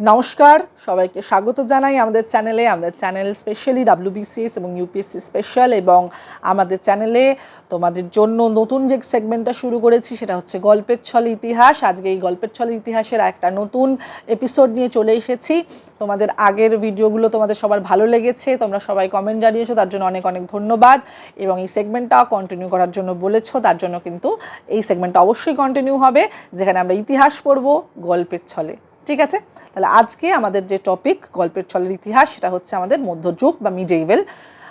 নমস্কার, সবাইকে স্বাগত জানাই আমাদের চ্যানেলে। আমাদের চ্যানেল স্পেশালি ডাব্লিউবিসিএস এবং ইউপিএসসি স্পেশাল এবং আমাদের চ্যানেলে তোমাদের জন্য নতুন যে সেগমেন্টটা শুরু করেছি, সেটা হচ্ছে গল্পের ছলে ইতিহাস। আজকে এই গল্পের ছলে ইতিহাসের একটা নতুন এপিসোড নিয়ে চলে এসেছি। তোমাদের আগের ভিডিওগুলো তোমাদের সবার ভালো লেগেছে, তোমরা সবাই কমেন্ট জানিয়েছো, তার জন্য অনেক অনেক ধন্যবাদ। এবং এই সেগমেন্টটা কন্টিনিউ করার জন্য বলেছ, তার জন্য কিন্তু এই সেগমেন্টটা অবশ্যই কন্টিনিউ হবে, যেখানে আমরা ইতিহাস পড়ব গল্পের ছলে। ঠিক আছে? তাহলে আজকে আমাদের যে টপিক গল্পের ছলের ইতিহাস, সেটা হচ্ছে আমাদের মধ্যযুগ বা মিডিয়েভেল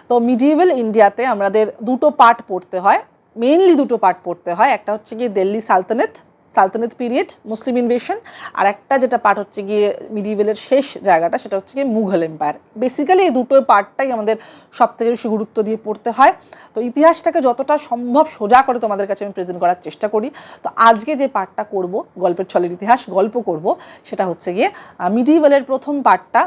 তো মিডিয়েভেল ইন্ডিয়াতে আমাদের দুটো পার্ট পড়তে হয় মেইনলি দুটো পার্ট পড়তে হয়। একটা হচ্ছে গিয়ে দিল্লি সালতানাত সালতানাত পিরিয়ড, মুসলিম ইনভেশন আর একটা যেটা পার্ট হচ্ছে গিয়ে মিডিয়েভেলের শেষ জায়গাটা, সেটা হচ্ছে গিয়ে মুঘল এম্পায়ার বেসিক্যালি এই দুটো পার্টটাই আমাদের সব থেকে বেশি গুরুত্ব দিয়ে পড়তে হয়। তো ইতিহাসটাকে যতটা সম্ভব সোজা করে তোমাদের কাছে আমি প্রেজেন্ট করার চেষ্টা করি। তো আজকে যে পার্টটা করব, গল্পের ছলের ইতিহাস গল্প করব, সেটা হচ্ছে গিয়ে মিডিয়েভেলের প্রথম পার্টটা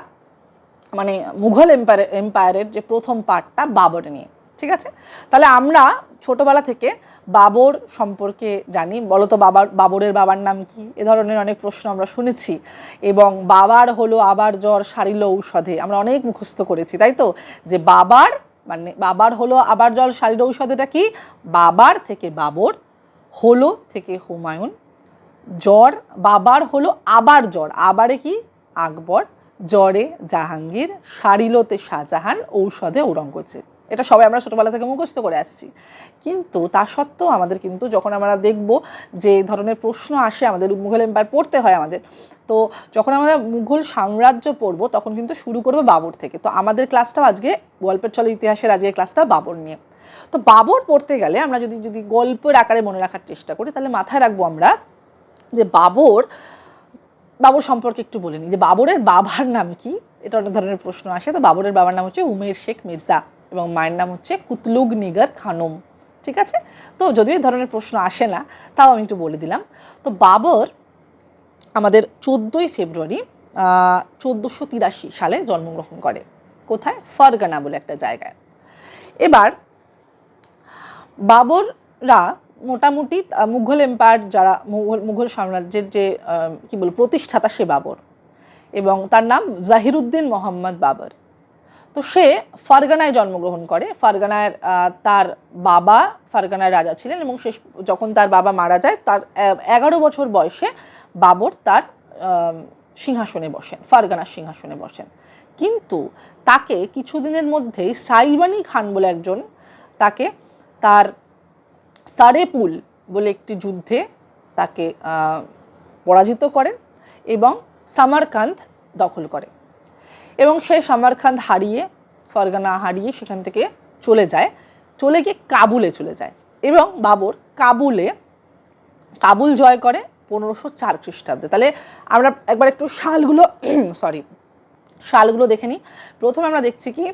মানে মুঘল এম্পায়ার এম্পায়ারের যে প্রথম পার্টটা বাবর নিয়ে। ঠিক আছে? তাহলে আমরা ছোটবেলা থেকে বাবর সম্পর্কে জানি। বলো তো বাবার, বাবরের বাবার নাম কি? এ ধরনের অনেক প্রশ্ন আমরা শুনেছি। এবং বাবার হলো আবার জ্বর, সারিল ঔষধে। আমরা অনেক মুখস্থ করেছি, তাই তো? যে বাবার মানে বাবার হলো আবার জল সারিল ঔষধেটা কি? বাবার থেকে বাবর, হলো থেকে হুমায়ুন, জ্বর, বাবার হলো আবার জ্বর। আবারে কি? আকবর, জ্বরে জাহাঙ্গীর, সারিলতে শাহজাহান, ঔষধে ঔরঙ্গজেব। এটা সবাই আমরা ছোটোবেলা থেকে মুখস্থ করে আসছি। কিন্তু তা সত্ত্বেও আমাদের কিন্তু যখন আমরা দেখব যে ধরনের প্রশ্ন আসে আমাদের মুঘল এম্পায়ার পড়তে হয় আমাদের, তো যখন আমরা মুঘল সাম্রাজ্য পড়ব তখন কিন্তু শুরু করব বাবর থেকে। তো আমাদের ক্লাসটাও আজকে গল্পের চলে ইতিহাসের আজকের ক্লাসটা বাবর নিয়ে। তো বাবর পড়তে গেলে আমরা যদি যদি গল্পের আকারে মনে রাখার চেষ্টা করি, তাহলে মাথায় রাখব আমরা যে বাবর বাবর সম্পর্কে একটু বলে নিই। যে বাবরের বাবার নাম কি? এটা অনেক ধরনের প্রশ্ন আসে। তো বাবরের বাবার নাম হচ্ছে উমের শেখ মির্জা। এবং মায়ের নাম হচ্ছে কুতলুগ নিগার খানম। ঠিক আছে? তো যদিও এই ধরনের প্রশ্ন আসে না, তাও আমি একটু বলে দিলাম। তো বাবর আমাদের চোদ্দোই ফেব্রুয়ারি চোদ্দোশো তিরাশি সালে জন্মগ্রহণ করে। কোথায়? ফরগানা বলে একটা জায়গায়। এবার বাবররা মোটামুটি মুঘল এম্পায়ার যারা, মুঘল মুঘল সাম্রাজ্যের যে কি বল প্রতিষ্ঠাতা সে বাবর। এবং তার নাম জাহিরুদ্দিন মোহাম্মদ বাবর। তো সে ফারগানায় জন্মগ্রহণ করে। ফারগানায় তার বাবা ফারগানার রাজা ছিলেন এবং শেষ, যখন তার বাবা মারা যায়, তার এগারো বছর বয়সে বাবর তার সিংহাসনে বসেন, ফারগানার সিংহাসনে বসেন। কিন্তু তাকে কিছুদিনের মধ্যেই সাইবানি খান বলে একজন, তাকে তার সারেপুল বলে একটি যুদ্ধে তাকে পরাজিত করেন এবং সামারকান্দ দখল করে এবং সে সামারকান্দ হারিয়ে, ফরগানা হারিয়ে সেখান থেকে চলে যায়। চলে গিয়ে কাবুলে চলে যায় এবং বাবর কাবুলে, কাবুল জয় করে পনেরোশো চার খ্রিস্টাব্দে। তাহলে আমরা একবার একটু সালগুলো সরি সালগুলো দেখে নিই। প্রথমে আমরা দেখছি কি,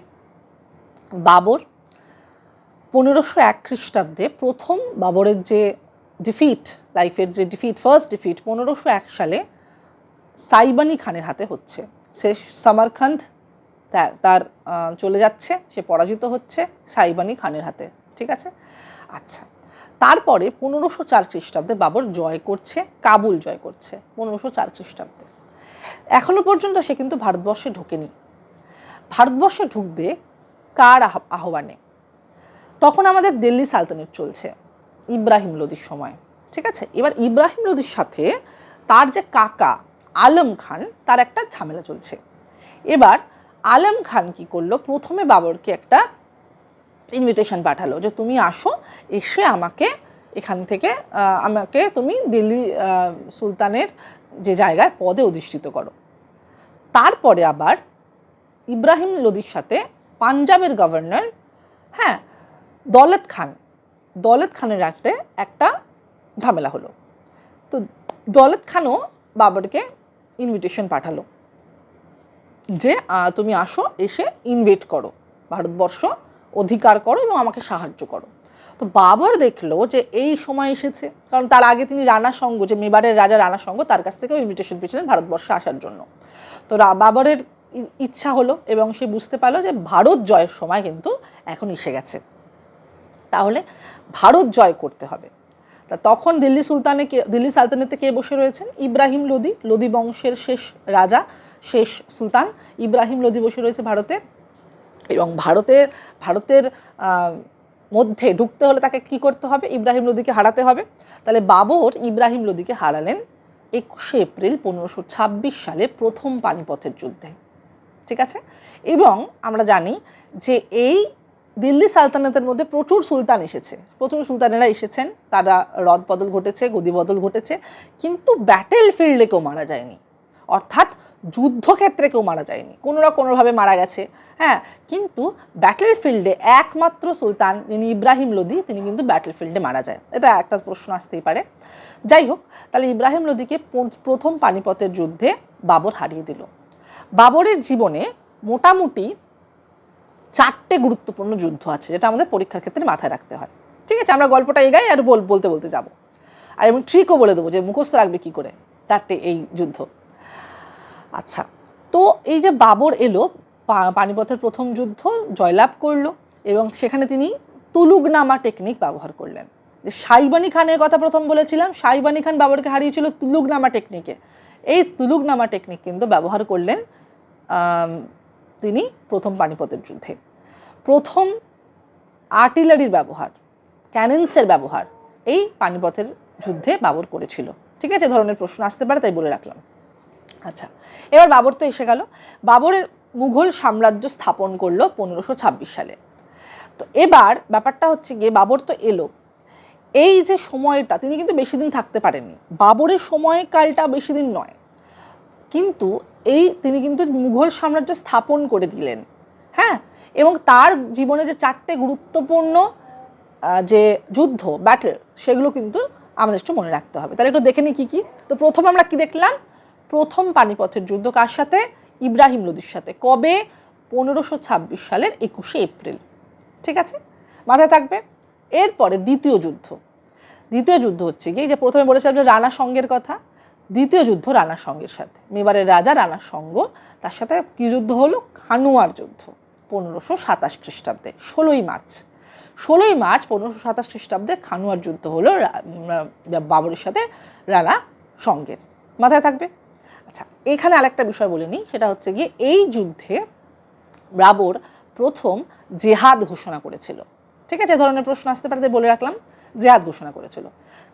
বাবর পনেরোশো এক খ্রিস্টাব্দে প্রথম বাবরের যে ডিফিট লাইফের যে ডিফিট ফার্স্ট ডিফিট পনেরোশো এক সালে সাইবানি খানের হাতে হচ্ছে। সে সামারখান্দ তার চলে যাচ্ছে, সে পরাজিত হচ্ছে সাইবানি খানের হাতে, ঠিক আছে? আচ্ছা তারপরে পনেরোশো চার খ্রিস্টাব্দে বাবর জয় করছে, কাবুল জয় করছে, পনেরোশো চার খ্রিস্টাব্দে। এখনও পর্যন্ত সে কিন্তু ভারতবর্ষে ঢোকেনি। ভারতবর্ষে ঢুকবে কার আহ্বানে? তখন আমাদের দিল্লি সালতানেট চলছে, ইব্রাহিম লোদির সময়, ঠিক আছে? এবার ইব্রাহিম লোদির সাথে তার যে কাকা আলম খান তার একটা ঝামেলা চলছে। এবার আলম খান কি করল? প্রথমে বাবরকে একটা ইনভিটেশন পাঠালো যে, তুমি আসো, এসে আমাকে এখান থেকে আমাকে তুমি দিল্লি সুলতানের যে জায়গায় পদে অধিষ্ঠিত করো। তারপরে আবার ইব্রাহিম লোদির সাথে পাঞ্জাবের গভর্নর হ্যাঁ দৌলত খান, দৌলত খানের রাখতে একটা ঝামেলা হলো। তো দৌলত খানও বাবরকে ইনভিটেশন পাঠালো। যে তুমি আসো, এসে ইনভেট করো। ভারতবর্ষ, অধিকার করো এবং আমাকে সাহায্য করো। তো বাবর দেখল যে, এই সময় এসেছে। কারণ তার আগে তিনি রানা সঙ্গ, যে মেবারের রাজা রানা সঙ্গ, তার কাছ থেকেও ইনভিটেশন পেয়েছিলেন ভারতবর্ষে আসার জন্য। তো বাবরের ইচ্ছা হলো এবং সে বুঝতে পারল যে, ভারত জয়ের সময় কিন্তু এখন এসে গেছে। তাহলে ভারত জয় করতে হবে। তা তখন দিল্লি সুলতানে কে, দিল্লি সালতানেতে কে বসে রয়েছেন? ইব্রাহিম লোদি লোদি বংশের শেষ রাজা, শেষ সুলতান। ইব্রাহিম লোদি বসে রয়েছে ভারতে এবং ভারতের ভারতের মধ্যে ঢুকতে হলে তাকে কি করতে হবে? ইব্রাহিম লোদিকে হারাতে হবে। তাহলে বাবর ইব্রাহিম লোদিকে হারালেন একুশে এপ্রিল পনেরোশো ছাব্বিশ সালে প্রথম পানিপথের যুদ্ধে। ঠিক আছে? এবং আমরা জানি যে এই দিল্লি সালতানাতের মধ্যে প্রচুর সুলতান এসেছে। প্রচুর সুলতানেরা এসেছেন। তারা রদ বদল ঘটেছে, গদি বদল ঘটেছে। কিন্তু ব্যাটেল ফিল্ডে কেউ মারা যায়নি। অর্থাৎ যুদ্ধক্ষেত্রে কেউ মারা যায়নি। কোনো না কোনোভাবে মারা গেছে। হ্যাঁ কিন্তু ব্যাটেল ফিল্ডে একমাত্র সুলতান যিনি ইব্রাহিম লোদি, তিনি কিন্তু ব্যাটেল ফিল্ডে মারা যায়। এটা একটা প্রশ্ন আসতেই পারে। যাই হোক, তাহলে ইব্রাহিম লোদিকে প্রথম পানিপথের যুদ্ধে বাবর হারিয়ে দিল। বাবরের জীবনে মোটামুটি চারটে গুরুত্বপূর্ণ যুদ্ধ আছে, যেটা আমাদের পরীক্ষার ক্ষেত্রে মাথায় রাখতে হয়। ঠিক আছে, আমরা গল্পটা এগাই আর বল, বলতে বলতে যাব। আর এবং ট্রিকও বলে দেবো যে মুখস্থ রাখবে কী করে চারটে এই যুদ্ধ। আচ্ছা তো এই যে বাবর এলো পানিপথের প্রথম যুদ্ধ, জয়লাভ করল এবং সেখানে তিনি তুলুগনামা টেকনিক ব্যবহার করলেন। যে সাইবানি খানের কথা প্রথম বলেছিলাম, সাইবানি খান বাবরকে হারিয়েছিল তুলুগনামা টেকনিকে এই তুলুগনামা টেকনিক কিন্তু ব্যবহার করলেন তিনি প্রথম পানিপথের যুদ্ধে। প্রথম আর্টিলারির ব্যবহার, ক্যানেন্সের ব্যবহার এই পানিপথের যুদ্ধে বাবর করেছিল। ঠিক আছে? ধরনের প্রশ্ন আসতে পারে, তাই বলে রাখলাম। আচ্ছা এবার বাবর তো এসে গেল। বাবরের মুঘল সাম্রাজ্য স্থাপন করল পনেরোশো ছাব্বিশ সালে। তো এবার ব্যাপারটা হচ্ছে গিয়ে বাবর তো এলো। এই যে সময়টা, তিনি কিন্তু বেশি দিন থাকতে পারেননি। বাবরের সময়কালটা বেশি দিন নয়। কিন্তু এই তিনি কিন্তু মুঘল সাম্রাজ্য স্থাপন করে দিলেন। হ্যাঁ? এবং তার জীবনে যে চারটে গুরুত্বপূর্ণ যে যুদ্ধ ব্যাটেল সেগুলো কিন্তু আমাদের একটু মনে রাখতে হবে। তাহলে একটু দেখে নিই কী কী। তো প্রথম আমরা কি দেখলাম? প্রথম পানিপথের যুদ্ধ কার সাথে? ইব্রাহিম লোদির সাথে। কবে? পনেরোশো ছাব্বিশ সালের একুশে এপ্রিল। ঠিক আছে? মাথায় থাকবে? এরপরে দ্বিতীয় যুদ্ধ। দ্বিতীয় যুদ্ধ হচ্ছে কি যে প্রথমে বলেছিলাম যে রানা সঙ্গের কথা, দ্বিতীয় যুদ্ধ রানা সঙ্গের সাথে। মেবারের রাজা রানা সঙ্গ, তার সাথে কি যুদ্ধ হলো? খানুয়ার যুদ্ধ। পনেরোশো সাতাশ খ্রিস্টাব্দে, ষোলোই মার্চ। ষোলোই মার্চ পনেরোশো সাতাশ খ্রিস্টাব্দে খানুয়ার যুদ্ধ হলো বাবরের সাথে রানা সঙ্গের। মাথায় থাকবে? আচ্ছা এখানে আরেকটা বিষয় বলে নিই, সেটা হচ্ছে গিয়ে এই যুদ্ধে বাবর প্রথম জেহাদ ঘোষণা করেছিল। ঠিক আছে ধরনের প্রশ্ন আসতে পারে বলে রাখলাম। জেহাদ ঘোষণা করেছিল।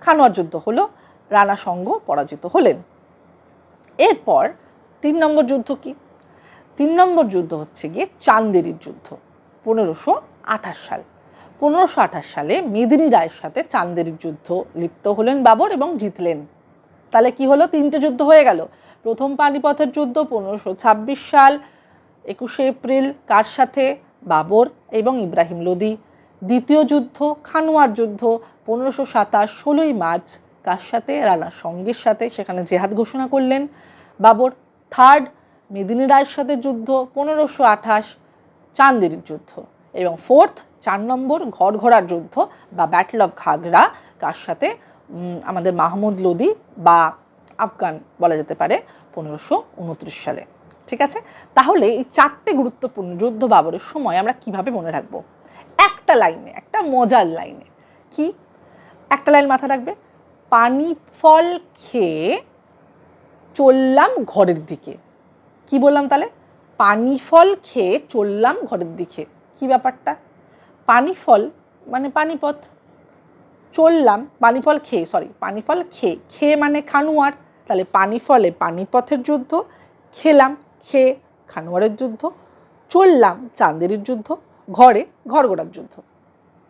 খানোয়ার যুদ্ধ হলো, রানা সঙ্গ পরাজিত হলেন। এরপর তিন নম্বর যুদ্ধ কি? তিন নম্বর যুদ্ধ হচ্ছে গিয়ে চান্দেরির যুদ্ধ, পনেরোশো আঠাশ সাল। পনেরোশো আঠাশ সালে মেদিনী রায়ের সাথে চান্দেরির যুদ্ধ লিপ্ত হলেন বাবর এবং জিতলেন। তাহলে কি হলো? তিনটে যুদ্ধ হয়ে গেল। প্রথম পানিপথের যুদ্ধ পনেরোশো ছাব্বিশ সাল, একুশে এপ্রিল, কার সাথে? বাবর এবং ইব্রাহিম লোদি। দ্বিতীয় যুদ্ধ, খানোয়ার যুদ্ধ, পনেরোশো সাতাশ, ষোলোই মার্চ, কার সাথে? রানা সঙ্গের সাথে, সেখানে জেহাদ ঘোষণা করলেন বাবর। থার্ড মেদিনী রায়ের সাথে যুদ্ধ, পনেরোশো আঠাশ চান্দেরির যুদ্ধ এবং ফোর্থ চার নম্বর ঘর ঘরঘরার যুদ্ধ বা ব্যাটল অফ ঘাগরা, কার সাথে আমাদের মাহমুদ লোদি বা আফগান বলা যেতে পারে পনেরোশো উনত্রিশ সালে। ঠিক আছে? তাহলে এই চারটে গুরুত্বপূর্ণ যুদ্ধ বাবরের সময় আমরা কীভাবে মনে রাখব? একটা লাইনে, একটা মজার লাইনে। কি? একটা লাইন মাথা রাখবে। পানি ফল খেয়ে চললাম ঘরের দিকে। কি বললাম তাহলে? পানি ফল খেয়ে চললাম ঘরের দিকে। কি ব্যাপারটা? পানি ফল মানে পানিপথ। চললাম পানিফল খেয়ে সরি পানিফল খেয়ে খেয়ে মানে খানুয়ার। তাহলে পানি ফলে পানিপথের যুদ্ধ, খেলাম, খেয়ে খানুয়ারের যুদ্ধ, চললাম চান্দেরির যুদ্ধ, ঘরে ঘরগোড়ার যুদ্ধ।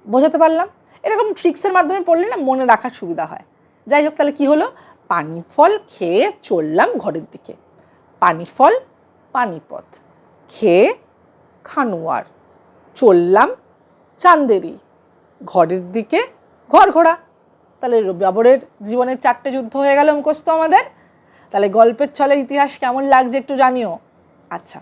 বোঝাতে পারলাম? এরকম ট্রিক্সের মাধ্যমে পড়লে না মনে রাখার সুবিধা হয়। যাই হোক, তাহলে কি হলো? পানি ফল খেয়ে চললাম ঘরের দিকে। পানি ফল পানিপথ। খেয়ে খানুয়ার চললাম চান্দেরি। ঘরের দিকে ঘর ঘোড়া তাহলে বাবরের জীবনের চারটে যুদ্ধ হয়ে গেল মুখস্থ আমাদের। তাহলে গল্পের ছলে ইতিহাস কেমন লাগছে একটু জানিও। আচ্ছা।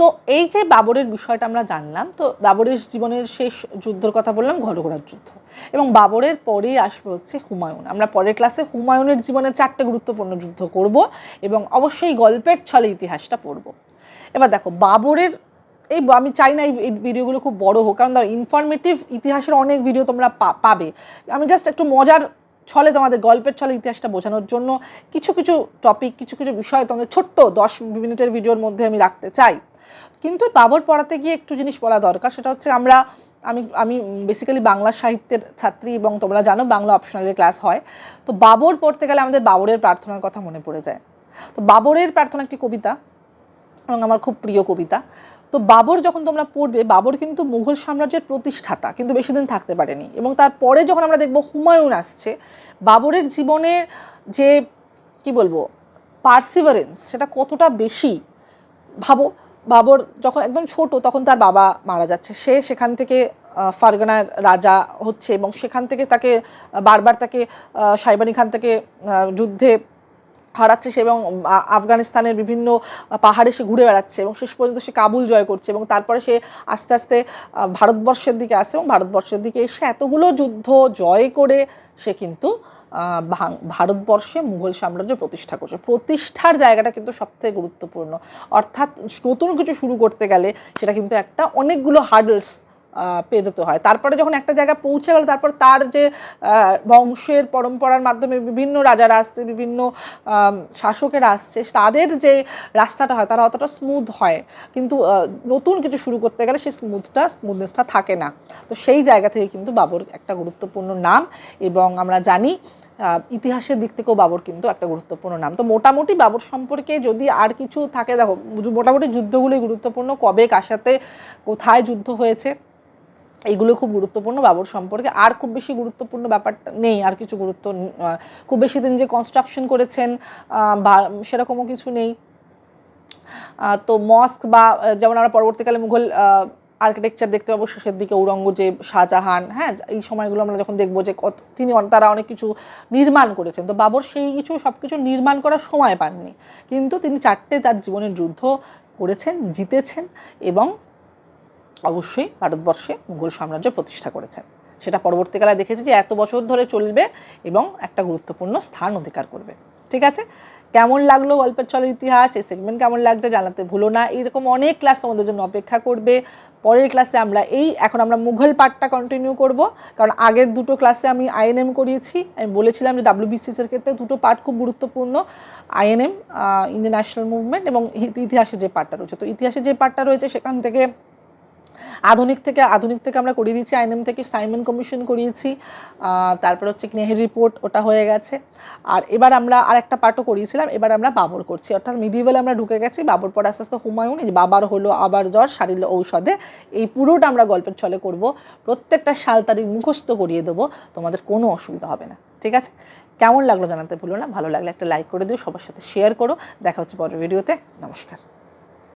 তো এই যে বাবরের বিষয়টা আমরা জানলাম, তো বাবরের জীবনের শেষ যুদ্ধর কথা বললাম, ঘরঘোড়ার যুদ্ধ। এবং বাবরের পরেই আসবে হচ্ছে হুমায়ুন। আমরা পরের ক্লাসে হুমায়ুনের জীবনের চারটে গুরুত্বপূর্ণ যুদ্ধ করব এবং অবশ্যই গল্পের ছলে ইতিহাসটা পড়ব। এবার দেখো, বাবরের এই আমি চাই না এই ভিডিওগুলো খুব বড় হোক, কারণ ধর ইনফরমেটিভ ইতিহাসের অনেক ভিডিও তোমরা পাবে। আমি জাস্ট একটু মজার ছলে তোমাদের গল্পের ছলে ইতিহাসটা বোঝানোর জন্য কিছু কিছু টপিক কিছু কিছু বিষয় তোমাদের ছোট্ট দশ মিনিটের ভিডিওর মধ্যে আমি রাখতে চাই। কিন্তু বাবর পড়াতে গিয়ে একটু জিনিস বলা দরকার, সেটা হচ্ছে আমরা, আমি আমি বেসিক্যালি বাংলা সাহিত্যের ছাত্রী এবং তোমরা জানো বাংলা অপশনালের ক্লাস হয়। তো বাবর পড়তে গেলে আমাদের বাবরের প্রার্থনার কথা মনে পড়ে যায়। তো বাবরের প্রার্থনা একটি কবিতা এবং আমার খুব প্রিয় কবিতা। তো বাবর যখন তোমরা পড়বে, বাবর কিন্তু মুঘল সাম্রাজ্যের প্রতিষ্ঠাতা, কিন্তু বেশি দিন থাকতে পারেনি। এবং তারপরে যখন আমরা দেখব হুমায়ুন আসছে, বাবরের জীবনের যে, কি বলব পার্সিভারেন্স সেটা কতটা বেশি, ভাবো। বাবর যখন একদম ছোট, তখন তার বাবা মারা যাচ্ছে। সে সেখান থেকে ফারগানার রাজা হচ্ছে এবং সেখান থেকে তাকে, বারবার তাকে সাইবানি খান থেকে যুদ্ধে হারাচ্ছে সে এবং আফগানিস্তানের বিভিন্ন পাহাড়ে সে ঘুরে বেড়াচ্ছে এবং শেষ পর্যন্ত সে কাবুল জয় করছে এবং তারপরে সে আস্তে আস্তে ভারতবর্ষের দিকে আসে এবং ভারতবর্ষের দিকে এসে এতগুলো যুদ্ধ জয় করে সে কিন্তু ভারতবর্ষে মুঘল সাম্রাজ্য প্রতিষ্ঠা করছে। প্রতিষ্ঠার জায়গাটা কিন্তু সবথেকে গুরুত্বপূর্ণ। অর্থাৎ নতুন কিছু শুরু করতে গেলে সেটা কিন্তু একটা অনেকগুলো হার্ডলস পেরোতে হয়। তারপরে যখন একটা জায়গায় পৌঁছে গেল, তারপর তার যে বংশের পরম্পরার মাধ্যমে বিভিন্ন রাজারা আসছে, বিভিন্ন শাসকেরা আসছে, তাদের যে রাস্তাটা হয়, তারা অতটা স্মুথ হয়। কিন্তু নতুন কিছু শুরু করতে গেলে সেই স্মুথটা স্মুথনেসটা থাকে না। তো সেই জায়গা থেকে কিন্তু বাবর একটা গুরুত্বপূর্ণ নাম এবং আমরা জানি ইতিহাসের দিক থেকেও বাবর কিন্তু একটা গুরুত্বপূর্ণ নাম। তো মোটামুটি বাবর সম্পর্কে যদি আর কিছু থাকে, দেখো, মোটামুটি যুদ্ধগুলোই গুরুত্বপূর্ণ। কবে, কার সাথে, কোথায় যুদ্ধ হয়েছে? এগুলো খুব গুরুত্বপূর্ণ বাবর সম্পর্কে। আর খুব বেশি গুরুত্বপূর্ণ ব্যাপারটা নেই, আর কিছু গুরুত্ব খুব বেশি দিন যে কনস্ট্রাকশন করেছেন বা সেরকমও কিছু নেই। তো মস্ক বা যেমন আমরা পরবর্তীকালে মুঘল আর্কিটেকচার দেখতে পাবো, শেষের দিকে ঔরঙ্গজেব শাহজাহান হ্যাঁ এই সময়গুলো আমরা যখন দেখব যে কত, তিনি তারা অনেক কিছু নির্মাণ করেছেন। তো বাবর সেই কিছু সব কিছু নির্মাণ করার সময় পাননি। কিন্তু তিনি চারটে তার জীবনের যুদ্ধ করেছেন, জিতেছেন এবং অবশ্যই ভারতবর্ষে মুঘল সাম্রাজ্য প্রতিষ্ঠা করেছেন সেটা পরবর্তীকালে দেখেছি যে এত বছর ধরে চলবে এবং একটা গুরুত্বপূর্ণ স্থান অধিকার করবে। ঠিক আছে? কেমন লাগল গল্পের চলের ইতিহাস? এই সেগমেন্ট কেমন লাগছে জানাতে ভুলো না। এরকম অনেক ক্লাস তোমাদের জন্য অপেক্ষা করবে। পরের ক্লাসে আমরা এই, এখন আমরা মুঘল পার্টটা কন্টিনিউ করব। কারণ আগের দুটো ক্লাসে আমি আইএনএম করিয়েছি। আমি বলেছিলাম যে ডাব্লিউবিসিএসের ক্ষেত্রে দুটো পার্ট খুব গুরুত্বপূর্ণ। আইএনএম ইন্ডিয়ান ন্যাশনাল মুভমেন্ট এবং ইতিহাসের যে পার্টটা রয়েছে। তো ইতিহাসের যে পার্টটা রয়েছে সেখান থেকে আধুনিক থেকে আধুনিক থেকে আমরা করিয়ে দিচ্ছি আইনএম থেকে সাইমন কমিশন করিয়েছি। তারপর হচ্ছে নেহের রিপোর্ট ওটা হয়ে গেছে। আর এবার আমরা আর একটা পার্টও করিয়েছিলাম, এবার আমরা বাবর করছি। অর্থাৎ মিডিভেলে আমরা ঢুকে গেছি, বাবর পর আস্তে আস্তে হুমায়ুন, এই বাবার হলো আবার জ্বর সারিল ঔষধে। এই পুরোটা আমরা গল্পের ছলে করব। প্রত্যেকটা সাল তারিখ মুখস্থ করিয়ে দেবো, তোমাদের কোনো অসুবিধা হবে না। ঠিক আছে? কেমন লাগল জানাতে ভুলো না, ভালো লাগলে একটা লাইক করে দিও, সবার সাথে শেয়ার করো। দেখা হচ্ছে পরের ভিডিওতে নমস্কার।